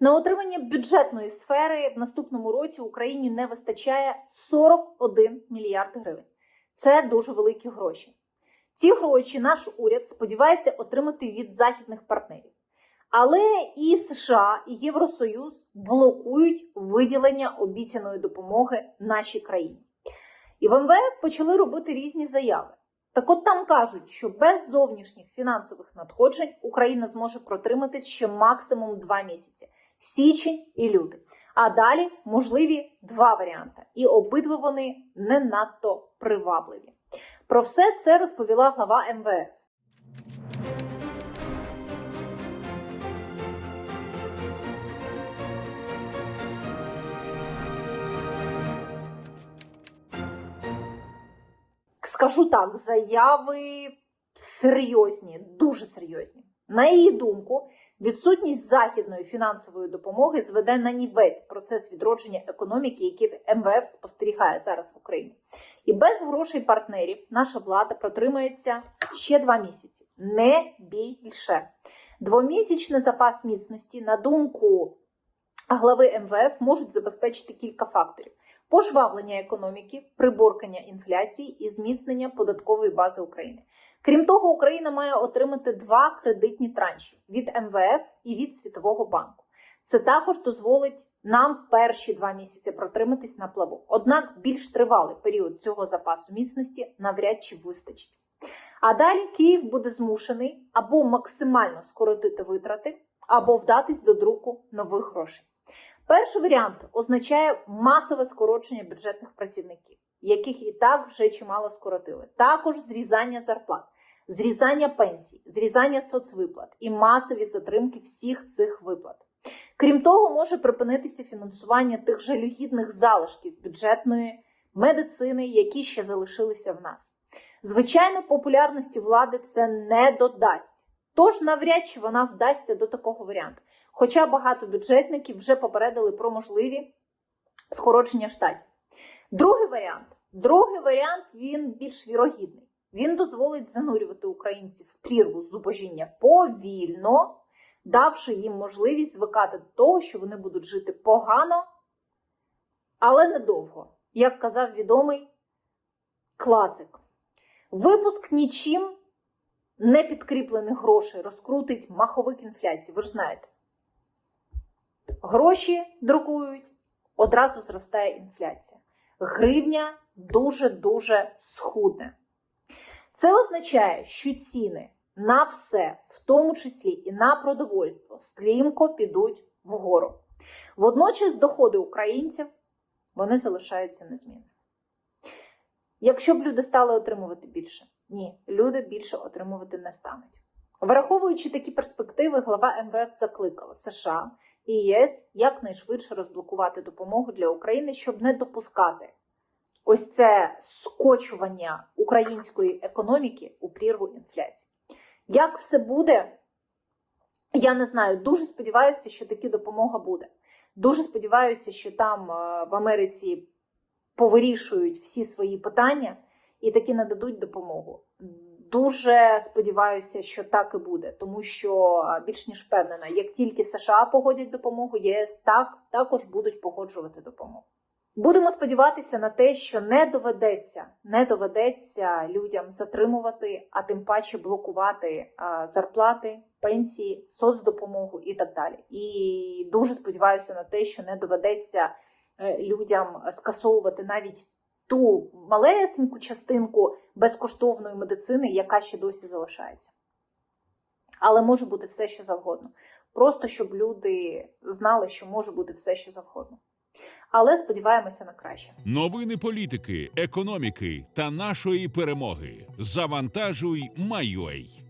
На отримання бюджетної сфери в наступному році Україні не вистачає 41 мільярд гривень. Це дуже великі гроші. Ці гроші наш уряд сподівається отримати від західних партнерів. Але і США, і Євросоюз блокують виділення обіцяної допомоги нашій країні. І в МВФ почали робити різні заяви. Так от там кажуть, що без зовнішніх фінансових надходжень Україна зможе протриматись ще максимум два місяці січень і лютий. А далі можливі два варіанти, і обидва вони не надто привабливі. Про все це розповіла глава МВФ. Скажу так, заяви серйозні, дуже серйозні. На її думку, відсутність західної фінансової допомоги зведе на нівець процес відродження економіки, який МВФ спостерігає зараз в Україні. І без грошей партнерів наша влада протримається ще два місяці, не більше. Двомісячний запас міцності, на думку глави МВФ, можуть забезпечити кілька факторів: пожвавлення економіки, приборкання інфляції і зміцнення податкової бази України. Крім того, Україна має отримати два кредитні транші від МВФ і від Світового банку. Це також дозволить нам перші два місяці протриматись на плаву. Однак більш тривалий період цього запасу міцності навряд чи вистачить. А далі Київ буде змушений або максимально скоротити витрати, або вдатись до друку нових грошей. Перший варіант означає масове скорочення бюджетних працівників, яких і так вже чимало скоротили. Також зрізання зарплат, зрізання пенсій, зрізання соцвиплат і масові затримки всіх цих виплат. Крім того, може припинитися фінансування тих жалюгідних залишків бюджетної медицини, які ще залишилися в нас. Звичайно, популярності влади це не додасть. Тож навряд чи вона вдасться до такого варіанту. Хоча багато бюджетників вже попередили про можливі скорочення штатів. Другий варіант. Другий варіант він більш вірогідний. Він дозволить занурювати українців в прірву зубожіння повільно, давши їм можливість звикати до того, що вони будуть жити погано, але недовго, як казав відомий класик. Випуск нічим не підкріплених грошей розкрутить маховик інфляції. Ви ж знаєте. Гроші друкують, одразу зростає інфляція. Гривня дуже-дуже схудне. Це означає, що ціни на все, в тому числі і на продовольство, стрімко підуть вгору. Водночас доходи українців вони залишаються незмінними. Якщо б люди стали отримувати більше, ні, люди більше отримувати не стануть. Враховуючи такі перспективи, глава МВФ закликала США і ЄС якнайшвидше розблокувати допомогу для України, щоб не допускати ось це скочування української економіки у прірву інфляції. Як все буде, я не знаю. Дуже сподіваюся, що таки допомога буде. Дуже сподіваюся, що там е, в Америці повирішують всі свої питання і таки нададуть допомогу. Дуже сподіваюся, що так і буде, тому що е, більш ніж впевнена, як тільки США погодять допомогу, ЄС так також будуть погоджувати допомогу. Будемо сподіватися на те, що не доведеться, не доведеться людям затримувати, а тим паче блокувати зарплати, пенсії, соцдопомогу і так далі. І дуже сподіваюся на те, що не доведеться е, людям скасовувати навіть ту малесеньку частинку безкоштовної медицини, яка ще досі залишається. Але може бути все, що завгодно. Просто щоб люди знали, що може бути все, що завгодно. Але сподіваємося на краще. Новини політики, економіки та нашої перемоги. Завантажуй, майой.